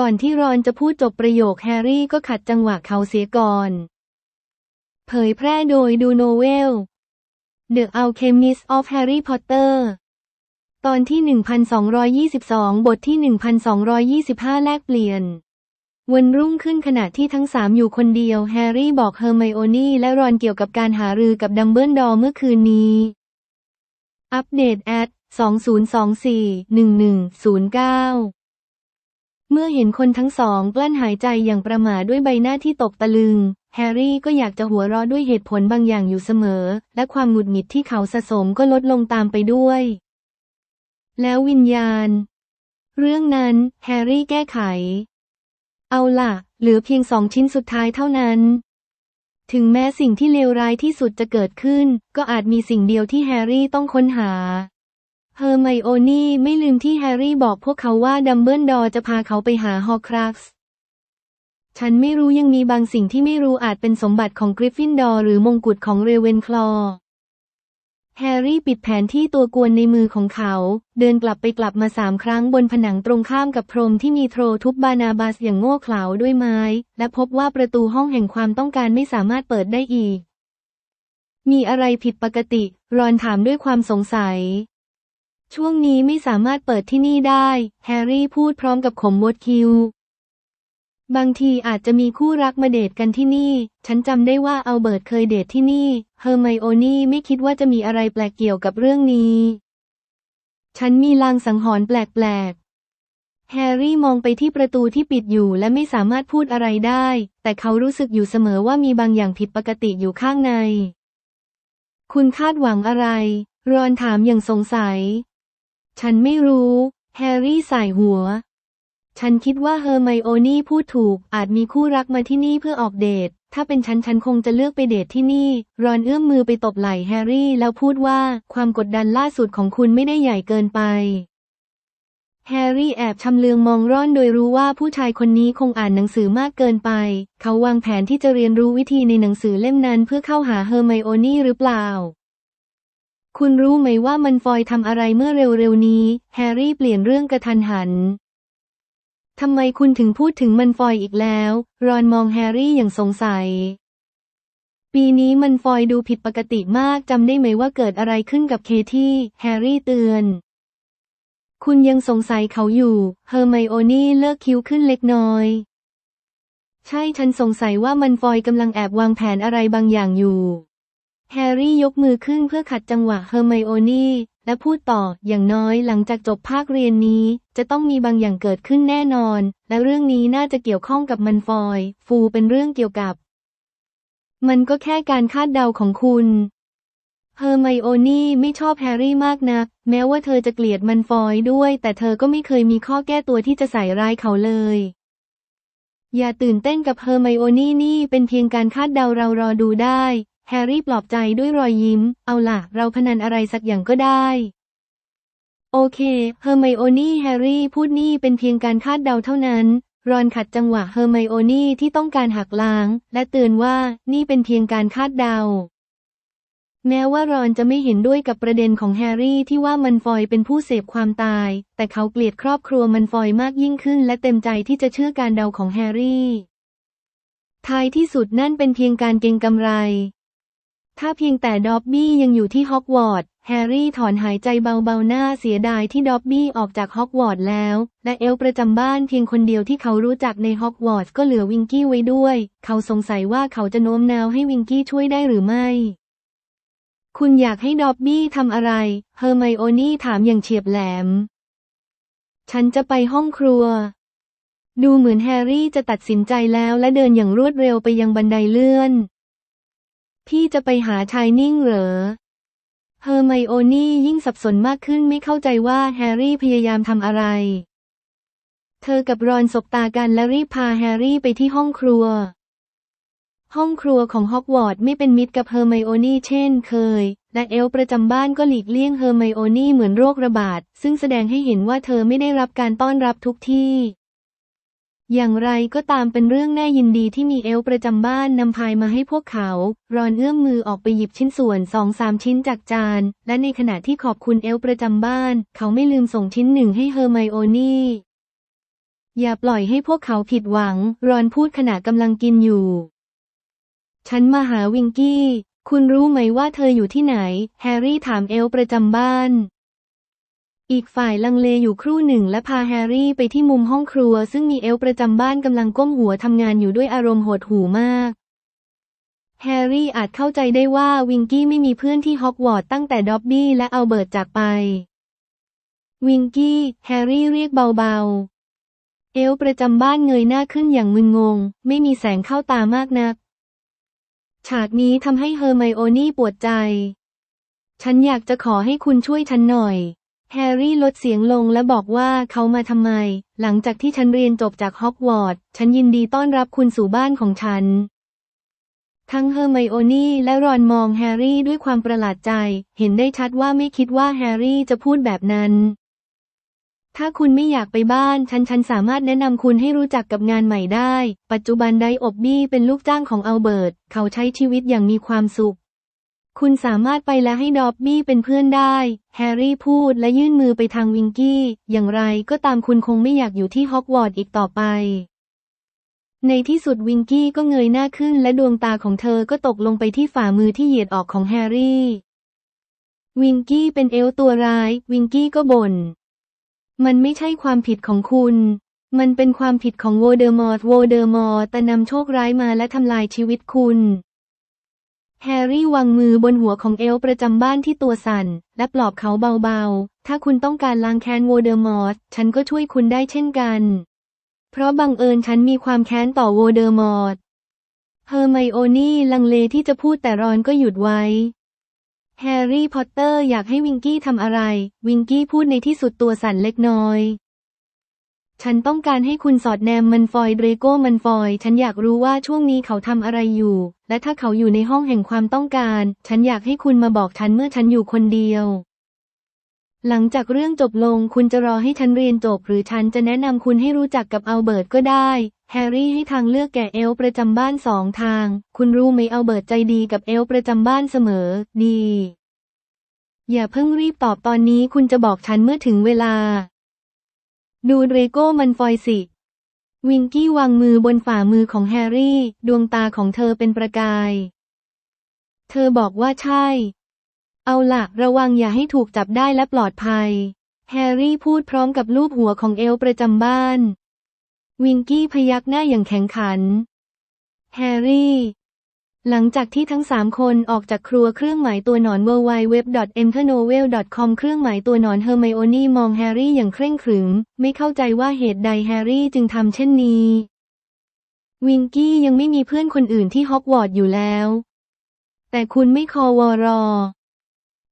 ก่อนที่รอนจะพูดจบประโยคแฮร์รี่ก็ขัดจังหวะเขาเสียก่อน เผยแพร่โดยดูโนเวล The Alchemist of Harry Potter ตอนที่ 1222 บทที่ 1225 แลกเปลี่ยน วันรุ่งขึ้นขณะที่ทั้งสามอยู่คนเดียวแฮร์รี่บอกเฮอร์ไมโอนี่และรอนเกี่ยวกับการหารือกับดัมเบิลดอร์เมื่อคืนนี้ อัปเดตแอด2024-1109 เมื่อเห็นคนทั้งสองกลั้นหายใจอย่างประหม่าด้วยใบหน้าที่ตกตะลึง แฮร์รี่ก็อยากจะหัวเราะด้วยเหตุผลบางอย่างอยู่เสมอ และความหงุดหงิดที่เขาสะสมก็ลดลงตามไปด้วย แล้ววิญญาณ เรื่องนั้น แฮร์รี่แก้ไข เอาล่ะ เหลือเพียงสองชิ้นสุดท้ายเท่านั้น ถึงแม้สิ่งที่เลวร้ายที่สุดจะเกิดขึ้น ก็อาจมีสิ่งเดียวที่แฮร์รี่ต้องค้นหา เฮอร์ไมโอนี่ไม่ลืมที่แฮร์รี่บอกพวกเขาว่าดัมเบิลดอร์จะพาเขาไปหาฮอครักซ์ฉันไม่รู้ยังมีบางสิ่งที่ไม่รู้อาจเป็นสมบัติของกริฟฟินดอร์หรือมงกุฎของเรเวนคลอแฮร์รี่ปิดแผนที่ตัวกวนในมือของเขา เดินกลับไปกลับมาสามครั้งบนผนังตรงข้ามกับพรมที่มีโทรทุบบานาบาสอย่างโง่เขลาด้วยไม้ และพบว่าประตูห้องแห่งความต้องการไม่สามารถเปิดได้อีก มีอะไรผิดปกติ รอนถามด้วยความสงสัย ช่วงนี้ไม่สามารถเปิดที่นี่ได้ แฮร์รี่พูดพร้อมกับขมวดคิว บางทีอาจจะมีคู่รักมาเดทกันที่นี่ ฉันจำได้ว่าเอัลเบิร์ตเคยเดทที่นี่ เฮอร์ไมโอนี่ไม่คิดว่าจะมีอะไรแปลกเกี่ยวกับเรื่องนี้ ฉันมีลางสังหรณ์แปลกๆ แฮร์รี่มองไปที่ประตูที่ปิดอยู่และไม่สามารถพูดอะไรได้ แต่เขารู้สึกอยู่เสมอว่ามีบางอย่างผิดปกติอยู่ข้างใน คุณคาดหวังอะไร รอนถามอย่างสงสัย ฉันไม่รู้ แฮร์รี่สายหัว ฉันคิดว่าเฮอร์ไมโอนี่พูดถูก อาจมีคู่รักมาที่นี่เพื่อออกเดท ถ้าเป็นฉันฉันคงจะเลือกไปเดทที่นี่ รอนเอื้อมมือไปตบไหล่แฮร์รี่แล้วพูดว่าความกดดันล่าสุดของคุณไม่ได้ใหญ่เกินไปแฮร์รี่แอบชำเลืองมองร่อนโดยรู้ว่าผู้ชายคนนี้คงอ่านหนังสือมากเกินไป เขาวางแผนที่จะเรียนรู้วิธีในหนังสือเล่มนั้นเพื่อเข้าหาเฮอร์ไมโอนี่หรือเปล่า คุณรู้ไหมว่ามันฟอยทำอะไรเมื่อเร็วๆนี้ แฮร์รี่เปลี่ยนเรื่องกระทันหัน ทำไมคุณถึงพูดถึงมันฟอยอีกแล้ว รอนมองแฮร์รี่อย่างสงสัย ปีนี้มันฟอยดูผิดปกติมากจำได้ไหมว่าเกิดอะไรขึ้นกับเคที่ แฮร์รี่เตือน คุณยังสงสัยเขาอยู่ เฮอร์ไมโอนี่เลิกคิ้วขึ้นเล็กน้อย ใช่ฉันสงสัยว่ามันฟอยกำลังแอบวางแผนอะไรบางอย่างอยู่ แฮร์รี่ยกมือขึ้นเพื่อขัดจังหวะเฮอร์ไมโอนี่ และพูดต่ออย่างน้อยหลังจากจบภาคเรียนนี้ จะต้องมีบางอย่างเกิดขึ้นแน่นอน และเรื่องนี้น่าจะเกี่ยวข้องกับมันฟอย ฟูเป็นเรื่องเกี่ยวกับ มันก็แค่การคาดเดาของคุณเฮอร์ไมโอนี่ไม่ชอบแฮร์รี่มากนัก แม้ว่าเธอจะเกลียดมันฟอยด้วย แต่เธอก็ไม่เคยมีข้อแก้ตัวที่จะใส่ร้ายเขาเลย อย่าตื่นเต้นกับเฮอร์ไมโอนี่นี่เป็นเพียงการคาดเดาเรารอดูได้ แฮร์รี่ปลอบใจด้วยรอยยิ้ม เอาล่ะ เราพนันอะไรสักอย่างก็ได้ โอเค เฮอร์ไมโอนี่แฮร์รี่พูดนี่เป็นเพียงการคาดเดาเท่านั้น รอนขัดจังหวะเฮอร์ไมโอนี่ที่ต้องการหักล้าง และเตือนว่านี่เป็นเพียงการคาดเดา แม้ว่ารอนจะไม่เห็นด้วยกับประเด็นของแฮร์รี่ที่ว่ามันฟอยเป็นผู้เสพความตาย แต่เขาเกลียดครอบครัวมันฟอยมากยิ่งขึ้น และเต็มใจที่จะเชื่อการเดาของแฮร์รี่ท้ายที่สุดนั่นเป็นเพียงการเก็งกำไร ถ้าเพียงแต่ดอบบี้ยังอยู่ที่ฮอกวอตส์แฮร์รี่ถอนหายใจเบาๆหน้าเสียดายที่ดอบบี้ออกจากฮอกวอตส์แล้ว และเอลประจำบ้านเพียงคนเดียวที่เขารู้จักในฮอกวอตส์ก็เหลือวิงกี้ไว้ด้วย เขาสงสัยว่าเขาจะโน้มน้าวให้วิงกี้ช่วยได้หรือไม่ คุณอยากให้ดอบบี้ทำอะไร เฮอร์ไมโอนี่ถามอย่างเฉียบแหลม ฉันจะไปห้องครัว ดูเหมือนแฮร์รี่จะตัดสินใจแล้วและเดินอย่างรวดเร็วไปยังบันไดเลื่อน พี่จะไปหาชายนิ่งเหรอเฮอร์ไมโอนี่ยิ่งสับสนมากขึ้นไม่เข้าใจว่าแฮร์รี่พยายามทำอะไร เธอกับรอนสบตากันและรีบพาแฮร์รี่ไปที่ห้องครัว ห้องครัวของฮอกวอตส์ไม่เป็นมิตรกับเฮอร์ไมโอนี่เช่นเคย และเอลประจำบ้านก็หลีกเลี่ยงเฮอร์ไมโอนี่เหมือนโรคระบาด ซึ่งแสดงให้เห็นว่าเธอไม่ได้รับการต้อนรับทุกที่ อย่างไรก็ตามเป็นเรื่องน่ายินดีที่มีเอลประจำบ้านนำพายมาให้พวกเขา รอนเอื้อมมือออกไปหยิบชิ้นส่วนสองสามชิ้นจากจาน และในขณะที่ขอบคุณเอลประจำบ้าน เขาไม่ลืมส่งชิ้นหนึ่งให้เฮอร์ไมโอนี่ อย่าปล่อยให้พวกเขาผิดหวัง รอนพูดขณะกำลังกินอยู่ ฉันมาหาวิงกี้ คุณรู้ไหมว่าเธออยู่ที่ไหน แฮร์รี่ถามเอลประจำบ้าน อีกฝ่ายลังเลอยู่ครู่หนึ่งและพาแฮร์รี่ไปที่มุมห้องครัว ซึ่งมีเอลประจำบ้านกำลังก้มหัวทำงานอยู่ด้วยอารมณ์โหดหู่มาก แฮร์รี่อาจเข้าใจได้ว่าวิงกี้ไม่มีเพื่อนที่ฮอกวอตส์ตั้งแต่ด็อบบี้และอัลเบิร์ตจากไป วิงกี้แฮร์รี่เรียกเบาๆ เอลประจำบ้านเงยหน้าขึ้นอย่างมึนงง ไม่มีแสงเข้าตามากนัก ฉากนี้ทำให้เฮอร์ไมโอนี่ปวดใจ ฉันอยากจะขอให้คุณช่วยฉันหน่อย แฮร์รี่ลดเสียงลงและบอกว่าเขามาทำไม หลังจากที่ฉันเรียนจบจากฮอกวอตส์ฉันยินดีต้อนรับคุณสู่บ้านของฉัน ทั้งเฮอร์ไมโอนี่และรอนมองแฮร์รี่ด้วยความประหลาดใจ เห็นได้ชัดว่าไม่คิดว่าแฮร์รี่จะพูดแบบนั้น ถ้าคุณไม่อยากไปบ้าน ฉันฉันสามารถแนะนำคุณให้รู้จักกับงานใหม่ได้ ปัจจุบันไดอบบี้เป็นลูกจ้างของอัลเบิร์ต เขาใช้ชีวิตอย่างมีความสุข คุณสามารถไปและให้ดอบบี้เป็นเพื่อนได้ แฮร์รี่พูดและยื่นมือไปทางวิงกี้ อย่างไรก็ตามคุณคงไม่อยากอยู่ที่ฮอกวอตส์อีกต่อไป ในที่สุดวิงกี้ก็เงยหน้าขึ้นและดวงตาของเธอก็ตกลงไปที่ฝ่ามือที่เหยียดออกของแฮร์รี่ วิงกี้เป็นเอลตัวร้าย วิงกี้ก็บ่น มันไม่ใช่ความผิดของคุณ มันเป็นความผิดของโวเดอร์มอร์โวเดอร์มอร์แต่นำโชคร้ายมาและทำลายชีวิตคุณ แฮร์รี่วางมือบนหัวของเอลประจำบ้านที่ตัวสั่น และปลอบเขาเบาๆ ถ้าคุณต้องการล้างแค้นโวเดอมอร์ตฉันก็ช่วยคุณได้เช่นกัน เพราะบังเอิญฉันมีความแค้นต่อโวเดอมอร์ตเฮอร์ไมโอนี่ลังเลที่จะพูดแต่รอนก็หยุดไว้ แฮร์รี่พอตเตอร์อยากให้วิงกี้ทำอะไร วิงกี้พูดในที่สุดตัวสั่นเล็กน้อย ฉันต้องการให้คุณสอดแนมมันฟอยเดรโก้มันฟอย ฉันอยากรู้ว่าช่วงนี้เขาทำอะไรอยู่ และถ้าเขาอยู่ในห้องแห่งความต้องการ ฉันอยากให้คุณมาบอกฉันเมื่อฉันอยู่คนเดียว หลังจากเรื่องจบลงคุณจะรอให้ฉันเรียนจบ หรือฉันจะแนะนำคุณให้รู้จักกับอัลเบิร์ตก็ได้ แฮร์รี่ให้ทางเลือกแก่เอลประจำบ้านสองทาง คุณรู้ไหมอัลเบิร์ตใจดีกับเอลประจำบ้านเสมอ ดี อย่าเพิ่งรีบตอบตอนนี้คุณจะบอกฉันเมื่อถึงเวลา ดูเรโก้มันฟอยสิ วิงกี้วางมือบนฝ่ามือของแฮร์รี่ ดวงตาของเธอเป็นประกาย เธอบอกว่าใช่ เอาล่ะระวังอย่าให้ถูกจับได้และปลอดภัย แฮร์รี่พูดพร้อมกับลูบหัวของเอลประจำบ้าน วิงกี้พยักหน้าอย่างแข็งขัน แฮร์รี่ หลังจากที่ทั้งสามคนออกจากครัวเครื่องหมายตัวหนอน w w w e n t e r n o v e l c o m เครื่องหมายตัวหนอนเฮอร์ไมโอนี่มองแฮร์รี่อย่างเคร่งขรึม ไม่เข้าใจว่าเหตุใดแฮร์รี่จึงทำเช่นนี้ วิงกี้ยังไม่มีเพื่อนคนอื่นที่ฮอกวอตส์อยู่แล้ว แต่คุณไม่คอวอรอ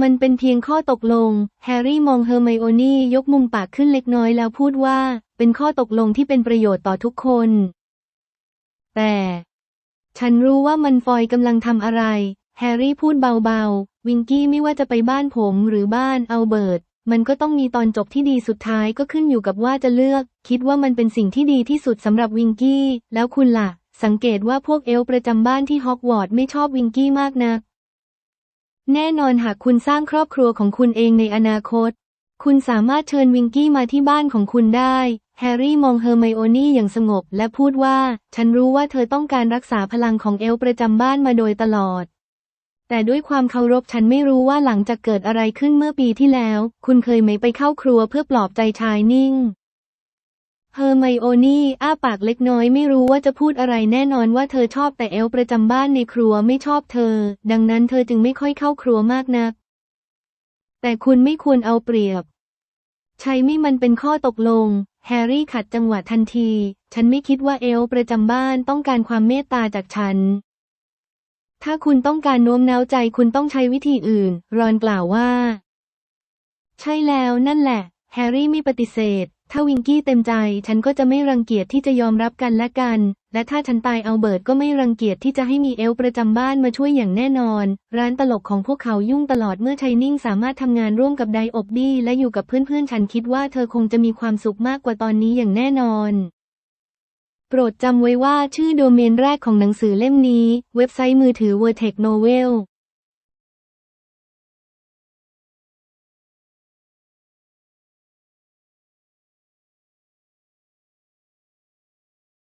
มันเป็นเพียงข้อตกลง แฮร์รี่มองเฮอร์ไมโอนี่ยกมุมปากขึ้นเล็กน้อยแล้วพูดว่า เป็นข้อตกลงที่เป็นประโยชน์ต่อทุกคน แต่ ฉันรู้ว่ามันฟอยกำลังทำอะไร แฮร์รี่พูดเบาๆ วิงกี้ไม่ว่าจะไปบ้านผมหรือบ้านเอัลเบิร์ต มันก็ต้องมีตอนจบที่ดีสุดท้ายก็ขึ้นอยู่กับว่าจะเลือก คิดว่ามันเป็นสิ่งที่ดีที่สุดสำหรับวิงกี้ แล้วคุณล่ะ สังเกตว่าพวกเอลประจำบ้านที่ฮอกวอตส์ไม่ชอบวิงกี้มากนะัก แน่นอนหากคุณสร้างครอบครัวของคุณเองในอนาคต คุณสามารถเชิญวิงกี้มาที่บ้านของคุณได้ แฮร์รี่มองเฮอร์ไมโอนี่อย่างสงบและพูดว่า ฉันรู้ว่าเธอต้องการรักษาพลังของเอลประจำบ้านมาโดยตลอด แต่ด้วยความเคารพฉันไม่รู้ว่าหลังจากเกิดอะไรขึ้นเมื่อปีที่แล้ว คุณเคยไหมไปเข้าครัวเพื่อปลอบใจชายนิ่ง เฮอร์ไมโอนี่อ้าปากเล็กน้อยไม่รู้ว่าจะพูดอะไรแน่นอนว่าเธอชอบแต่เอลประจำบ้านในครัวไม่ชอบเธอ ดังนั้นเธอจึงไม่ค่อยเข้าครัวมากนัก แต่คุณไม่ควรเอาเปรียบ ใช้ไม่มันเป็นข้อตกลง แฮร์รี่ขัดจังหวะทันที ฉันไม่คิดว่าเอลประจำบ้านต้องการความเมตตาจากฉัน ถ้าคุณต้องการโน้มน้าวใจคุณต้องใช้วิธีอื่น รอนกล่าวว่า ใช่แล้วนั่นแหละ แฮร์รี่ไม่ปฏิเสธ ถ้าวิงกี้เต็มใจ ฉันก็จะไม่รังเกียจที่จะยอมรับกันและกัน และถ้าฉันตายเอาเบิร์ตก็ไม่รังเกียจที่จะให้มีเอลประจำบ้านมาช่วยอย่างแน่นอน ร้านตลกของพวกเขายุ่งตลอดเมื่อชัยนิ่งสามารถทำงานร่วมกับไดอบบี้และอยู่กับเพื่อนๆ ฉันคิดว่าเธอคงจะมีความสุขมากกว่าตอนนี้อย่างแน่นอนโปรดจำไว้ว่าชื่อโดเมนแรกของหนังสือเล่มนี้ เว็บไซต์มือถือ Vertex Novel